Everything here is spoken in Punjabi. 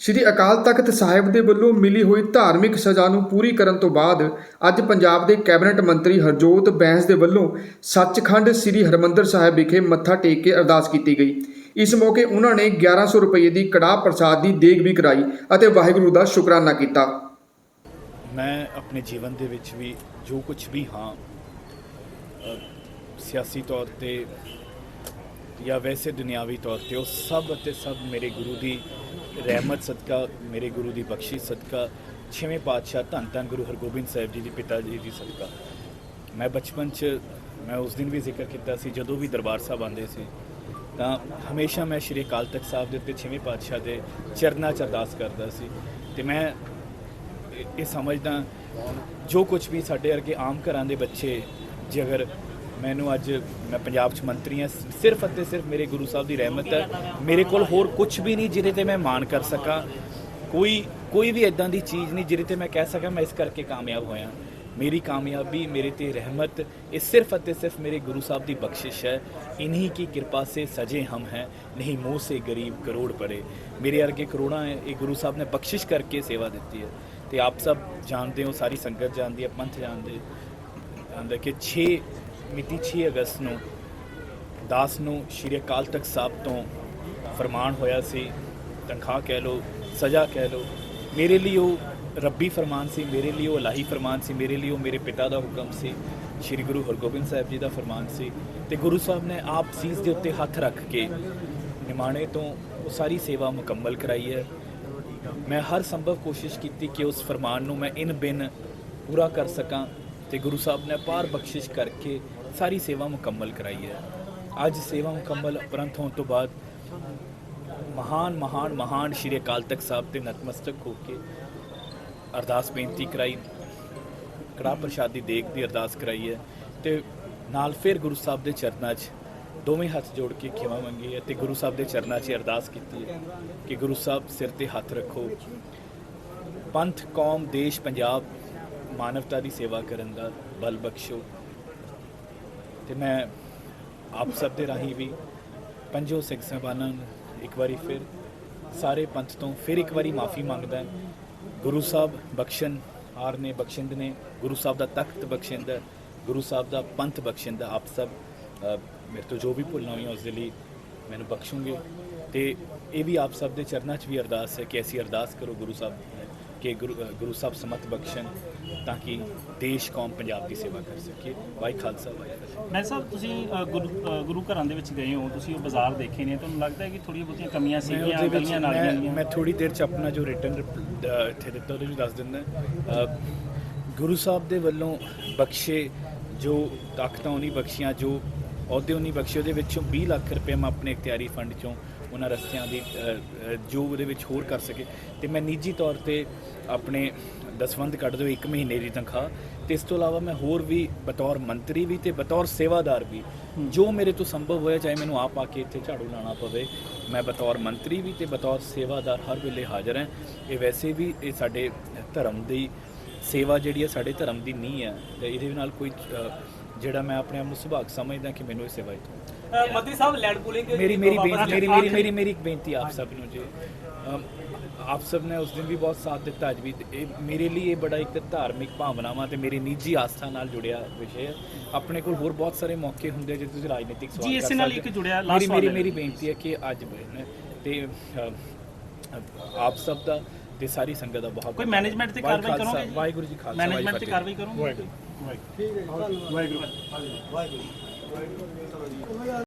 ਸ਼੍ਰੀ ਅਕਾਲ ਤਖਤ ਸਾਹਿਬ ਦੇ ਵੱਲੋਂ ਮਿਲੀ ਹੋਈ ਧਾਰਮਿਕ ਸਜ਼ਾ ਨੂੰ ਪੂਰੀ ਕਰਨ ਤੋਂ ਬਾਅਦ ਅੱਜ ਪੰਜਾਬ ਦੇ ਕੈਬਨਿਟ ਮੰਤਰੀ ਹਰਜੋਤ ਬੈਂਸ ਦੇ ਵੱਲੋਂ ਸੱਚਖੰਡ ਸ੍ਰੀ ਹਰਮੰਦਰ ਸਾਹਿਬ ਵਿਖੇ ਮੱਥਾ ਟੇਕ ਕੇ ਅਰਦਾਸ ਕੀਤੀ ਗਈ। ਇਸ ਮੌਕੇ ਉਹਨਾਂ ਨੇ 1100 ਰੁਪਏ ਦੀ ਕੜਾਹ ਪ੍ਰਸਾਦ ਦੀ ਦੇਗ ਵੀ ਕਰਾਈ ਅਤੇ ਵਾਹਿਗੁਰੂ ਦਾ ਸ਼ੁਕਰਾਨਾ ਕੀਤਾ। ਮੈਂ ਆਪਣੇ ਜੀਵਨ ਦੇ ਵਿੱਚ ਵੀ ਜੋ ਕੁਝ ਵੀ ਹਾਂ ਸਿਆਸੀ ਤੌਰ ਤੇ ਜਾਂ ਵੈਸੇ ਦੁਨਿਆਵੀ ਤੌਰ ਤੇ ਉਹ ਸਭ ਅਤੇ ਸਭ ਮੇਰੇ ਗੁਰੂ ਦੀ ਰਹਿਮਤ ਸਦਕਾ, ਮੇਰੇ ਗੁਰੂ ਦੀ ਬਖਸ਼ਿਸ਼ ਸਦਕਾ, ਛੇਵੇਂ ਪਾਤਸ਼ਾਹ ਧੰਨ ਧੰਨ ਗੁਰੂ ਹਰਗੋਬਿੰਦ ਸਾਹਿਬ ਜੀ ਦੀ, ਪਿਤਾ ਜੀ ਦੀ ਸਦਕਾ। ਮੈਂ ਬਚਪਨ 'ਚ ਮੈਂ ਉਸ ਦਿਨ ਵੀ ਜ਼ਿਕਰ ਕੀਤਾ ਸੀ, ਜਦੋਂ ਵੀ ਦਰਬਾਰ ਸਾਹਿਬ ਆਉਂਦੇ ਸੀ, ਤਾਂ ਹਮੇਸ਼ਾ ਮੈਂ ਸ਼੍ਰੀ ਅਕਾਲ ਤਖਤ ਸਾਹਿਬ ਦੇ ਉੱਤੇ ਛੇਵੇਂ ਪਾਤਸ਼ਾਹ ਦੇ ਚਰਨਾਂ 'ਚ ਅਰਦਾਸ ਕਰਦਾ ਸੀ। ਤੇ ਮੈਂ ਇਹ- ਸਮਝਦਾ ਜੋ ਕੁਝ ਵੀ ਸਾਡੇ ਵਰਗੇ ਆਮ ਘਰਾਂ ਦੇ ਬੱਚੇ ਜੇ ਅਗਰ ਮੈਨੂੰ ਅੱਜ ਮੈਂ ਪੰਜਾਬ 'ਚ ਮੰਤਰੀ ਹਾਂ, ਸਿਰਫ ਅਤੇ ਸਿਰਫ ਮੇਰੇ ਗੁਰੂ ਸਾਹਿਬ ਦੀ ਰਹਿਮਤ ਹੈ। ਮੇਰੇ ਕੋਲ ਹੋਰ ਕੁਝ ਵੀ ਨਹੀਂ ਜਿਹਦੇ ਤੇ ਮੈਂ ਮਾਣ ਕਰ ਸਕਾਂ। ਕੋਈ ਕੋਈ ਵੀ ਇਦਾਂ ਦੀ ਚੀਜ਼ ਨਹੀਂ ਜਿਹਦੇ ਤੇ ਮੈਂ ਕਹਿ ਸਕਾਂ ਮੈਂ ਇਸ ਕਰਕੇ ਕਾਮਯਾਬ ਹੋਇਆ। ਮੇਰੀ ਕਾਮਯਾਬੀ, ਮੇਰੇ ਤੇ ਰਹਿਮਤ, ਇਹ ਸਿਰਫ ਅਤੇ ਸਿਰਫ ਮੇਰੇ ਗੁਰੂ ਸਾਹਿਬ ਦੀ ਬਖਸ਼ਿਸ਼ ਹੈ। ਇਨਹੀ ਕੀ ਕਿਰਪਾ ਸੇ ਸਜੇ ਹਮ ਹੈ, ਨਹੀਂ ਮੋਹ ਸੇ ਗਰੀਬ ਕਰੋੜ ਪਰੇ ਮੇਰੇ ਅਰਗੇ ਕਰੋੜਾਂ ਹੈ, ਇਹ ਗੁਰੂ ਸਾਹਿਬ ਨੇ ਬਖਸ਼ਿਸ਼ ਕਰਕੇ ਸੇਵਾ ਦਿੱਤੀ ਹੈ। ਤੇ ਆਪ ਸਭ ਜਾਣਦੇ ਹੋ, ਸਾਰੀ ਸੰਗਤ ਜਾਣਦੀ ਹੈ, ਪੰਥ ਜਾਣਦੇ ਅੰਦਰ ਕਿ 6 ਮਿਤੀ 6 ਅਗਸਤ ਨੂੰ, ਦਾਸ ਨੂੰ ਸ਼੍ਰੀ ਅਕਾਲ ਤਖਤ ਸਾਹਿਬ ਤੋਂ ਫਰਮਾਨ ਹੋਇਆ ਸੀ, ਤਨਖਾਹ ਕਹਿ ਲਓ, ਸਜ਼ਾ ਕਹਿ ਲਓ, ਮੇਰੇ ਲਈ ਉਹ ਰੱਬੀ ਫਰਮਾਨ ਸੀ, ਮੇਰੇ ਲਈ ਉਹ ਇਲਾਹੀ ਫਰਮਾਨ ਸੀ, ਮੇਰੇ ਲਈ ਉਹ ਮੇਰੇ ਪਿਤਾ ਦਾ ਹੁਕਮ ਸੀ, ਸ਼੍ਰੀ ਗੁਰੂ ਹਰਗੋਬਿੰਦ ਸਾਹਿਬ ਜੀ ਦਾ ਫਰਮਾਨ ਸੀ ਤੇ ਗੁਰੂ ਸਾਹਿਬ ਨੇ ਆਪ ਸੀਸ ਦੇ ਉੱਤੇ ਹੱਥ ਰੱਖ ਕੇ ਨਿਮਾਣੇ ਤੋਂ ਉਹ ਸਾਰੀ ਸੇਵਾ ਮੁਕੰਮਲ ਕਰਾਈ ਹੈ। ਮੈਂ ਹਰ ਸੰਭਵ ਕੋਸ਼ਿਸ਼ ਕੀਤੀ ਕਿ ਉਸ ਫਰਮਾਨ ਨੂੰ ਮੈਂ ਇਨ ਬਿਨ ਪੂਰਾ ਕਰ ਸਕਾਂ ਤੇ ਗੁਰੂ ਸਾਹਿਬ ਨੇ ਪਾਰ ਬਖਸ਼ਿਸ਼ ਕਰਕੇ ਸਾਰੀ ਸੇਵਾ ਮੁਕੰਮਲ ਕਰਾਈ ਹੈ। ਅੱਜ ਸੇਵਾ ਮੁਕੰਮਲ ਉਪਰੰਤ ਹੋਣ ਤੋਂ ਬਾਅਦ ਮਹਾਨ ਮਹਾਨ ਮਹਾਨ ਸ਼੍ਰੀ ਅਕਾਲ ਤਖਤ ਸਾਹਿਬ ਤੇ ਨਤਮਸਤਕ ਹੋ ਕੇ ਅਰਦਾਸ ਬੇਨਤੀ ਕਰਾਈ। ਕੜਾ ਪ੍ਰਸ਼ਾਦ ਦੀ ਦੇਗ ਦੀ ਅਰਦਾਸ ਕਰਾਈ ਹੈ ਤੇ ਨਾਲ ਫਿਰ ਗੁਰੂ ਸਾਹਿਬ ਦੇ ਚਰਨਾਂ 'ਚ ਦੋਵੇਂ ਹੱਥ ਜੋੜ ਕੇ ਖਿਮਾ ਮੰਗੀ ਹੈ ਤੇ ਗੁਰੂ ਸਾਹਿਬ ਦੇ ਚਰਨਾਂ 'ਚ ਅਰਦਾਸ ਕੀਤੀ ਹੈ ਕਿ ਗੁਰੂ ਸਾਹਿਬ ਸਿਰ ਤੇ ਹੱਥ ਰੱਖੋ। ਪੰਥ, ਕੌਮ, ਦੇਸ਼, ਪੰਜਾਬ ਮਾਨਵਤਾ ਦੀ ਸੇਵਾ ਕਰਨ ਦਾ ਬਲ ਬਖਸ਼ੋ। ਤੇ ਮੈਂ ਆਪ ਸਭ ਦੇ ਰਾਹੀਂ ਵੀ ਪੰਜੋ ਸਿੱਖ ਸਾਹਿਬਾਨਾਂ ਨੂੰ ਇੱਕ ਵਾਰੀ ਫਿਰ ਸਾਰੇ ਪੰਥ ਤੋਂ ਫਿਰ ਇੱਕ ਵਾਰੀ ਮਾਫੀ ਮੰਗਦਾ ਗੁਰੂ ਸਾਹਿਬ ਬਖਸ਼ਣ ਆਰ ਨੇ ਬਖਸ਼ਿੰਦ ਨੇ, ਗੁਰੂ ਸਾਹਿਬ ਦਾ ਤਖਤ ਬਖਸ਼ਿੰਦ, ਗੁਰੂ ਸਾਹਿਬ ਦਾ ਪੰਥ ਬਖਸ਼ਿੰਦ, ਆਪ ਸਭ ਮੇਰੇ ਤੋਂ ਜੋ ਵੀ ਭੁੱਲਣਾ ਹੋਈਆਂ ਉਸ ਦੇ ਲਈ ਮੈਨੂੰ ਬਖਸ਼ੋਗੇ। ਤੇ ਇਹ ਵੀ ਆਪ ਸਭ ਦੇ ਚਰਨਾਂ 'ਚ ਵੀ ਅਰਦਾਸ ਹੈ ਕਿ ਐਸੀ ਅਰਦਾਸ ਕਰੋ ਗੁਰੂ ਸਾਹਿਬ ਕਿ ਗੁਰੂ ਸਾਹਿਬ ਸਮਤ ਬਖਸ਼ਣ ਤਾਂ ਕਿ ਦੇਸ਼ ਕੌਮ ਪੰਜਾਬ ਦੀ ਸੇਵਾ ਕਰ ਸਕੇ। ਵਾਹਿ ਖਾਲਸਾ ਵਾਹਿ ਮੈਂ ਸਾਹਿਬ ਤੁਸੀਂ ਗੁਰੂ ਘਰਾਂ ਦੇ ਵਿੱਚ ਗਏ ਹੋ ਤੁਸੀਂ ਉਹ ਬਾਜ਼ਾਰ ਦੇਖੇ ਨੇ ਤੁਹਾਨੂੰ ਲੱਗਦਾ ਹੈ ਕਿ ਥੋੜ੍ਹੀਆਂ ਬਹੁਤੀਆਂ ਕਮੀਆਂ ਸੀਗੀਆਂ ਗਲੀਆਂ ਨਾਲੀਆਂ ਮੈਂ ਦੀਆਂ ਮੈਂ ਥੋੜੀ ਦੇਰ ਚ ਆਪਣਾ ਜੋ ਰਿਟਰਨ ਇੱਥੇ ਦਿੱਤਾ ਉਹਦੇ ਵਿੱਚ ਦੱਸ ਦਿੰਦਾ ਗੁਰੂ ਸਾਹਿਬ ਦੇ ਵੱਲੋਂ ਬਖਸ਼ੇ ਜੋ ਤਾਕਤਾਂ ਉਹਨੀ ਬਖਸ਼ੀਆਂ ਜੋ ਅਹੁਦੇ ਉਹਨੀ ਬਖਸ਼ੇ ਉਹਦੇ ਵਿੱਚੋਂ 20 ਲੱਖ ਰੁਪਏ ਮੈਂ ਆਪਣੇ ਇਖਤਿਆਰੀ ਫੰਡ ਚੋਂ ਉਹਨਾਂ ਰਸਤਿਆਂ ਦੀ ਜੋ ਉਹਦੇ ਵਿੱਚ ਹੋਰ ਕਰ ਸਕੇ। ਤੇ ਮੈਂ ਨਿੱਜੀ ਤੌਰ ਤੇ ਆਪਣੇ ਦਸਵੰਧ ਕੱਢ ਦਿਓ ਇੱਕ ਮਹੀਨੇ ਦੀ ਤਨਖਾਹ। ਤੇ ਇਸ ਤੋਂ ਇਲਾਵਾ ਮੈਂ ਹੋਰ ਵੀ ਬਤੌਰ ਮੰਤਰੀ ਵੀ ਤੇ ਬਤੌਰ ਸੇਵਾਦਾਰ ਵੀ ਜੋ ਮੇਰੇ ਤੋਂ ਸੰਭਵ ਹੋਇਆ ਚਾਹੇ ਮੈਨੂੰ ਆਪ ਆ ਕੇ ਇੱਥੇ ਝਾੜੂ ਲਾਣਾ ਪਵੇ ਮੈਂ ਬਤੌਰ ਮੰਤਰੀ ਵੀ ਤੇ ਬਤੌਰ ਸੇਵਾਦਾਰ ਹਰ ਵੇਲੇ ਹਾਜ਼ਰ ਹਾਂ। ਇਹ ਵੈਸੇ ਵੀ ਇਹ ਸਾਡੇ ਧਰਮ ਦੀ ਸੇਵਾ ਜਿਹੜੀ ਹੈ ਸਾਡੇ ਧਰਮ ਦੀ ਨੀਂਹ ਹੈ। ਤੇ ਇਹਦੇ ਨਾਲ ਕੋਈ ਜਿਹੜਾ ਮੈਂ ਆਪਣੇ ਆਪ ਨੂੰ ਸੁਭਾਗ ਸਮਝਦਾ ਕਿ ਮੈਨੂੰ ਇਹ ਸੇਵਾ ਇਤੋਂ ਮੰਤਰੀ ਸਾਹਿਬ ਲੈਂਡ ਪੂਲਿੰਗ ਮੇਰੀ ਮੇਰੀ ਮੇਰੀ ਮੇਰੀ ਮੇਰੀ ਮੇਰੀ ਇੱਕ ਬੇਨਤੀ ਆਪ ਸਭ ਨੂੰ ਜੀ। ਆਪ ਸਭ ਨੇ ਉਸ ਦਿਨ ਵੀ ਬਹੁਤ ਸਾਥ ਦਿੱਤਾ ਅੱਜ ਵੀ। ਇਹ ਮੇਰੇ ਲਈ ਇਹ ਬੜਾ ਇੱਕ ਧਾਰਮਿਕ ਭਾਵਨਾਵਾਂ ਤੇ ਮੇਰੀ ਨਿੱਜੀ ਆਸਥਾ ਨਾਲ ਜੁੜਿਆ ਵਿਸ਼ੇ। ਹੈ ਆਪਣੇ ਕੋਲ ਹੋਰ ਬਹੁਤ ਸਾਰੇ ਮੌਕੇ ਹੁੰਦੇ ਜਿੱਥੇ ਤੁਸੀਂ ਰਾਜਨੀਤਿਕ ਸਵਾਲ ਜੀ, ਇਸੇ ਨਾਲ ਇੱਕ ਜੁੜਿਆ, last ਮੇਰੀ ਮੇਰੀ ਬੇਨਤੀ ਹੈ ਕਿ ਅੱਜ ਤੇ ਆਪ ਸਭ ਦਾ ਤੇ ਸਾਰੀ ਸੰਗਤ ਦਾ ਬਹੁਤ ਕੋਈ ਮੈਨੇਜਮੈਂਟ ਤੇ ਕਾਰਵਾਈ ਕਰੋਗੇ ਜੀ? ਵਾਹਿਗੁਰੂ ਜੀ ਖਾਲਸਾ ਮੈਨੇਜਮੈਂਟ ਤੇ। ਕਾਰਵਾਈ ਕਰੋਗੇ? ਵਾਹਿਗੁਰੂ। ਵਾਹਿਗੁਰੂ।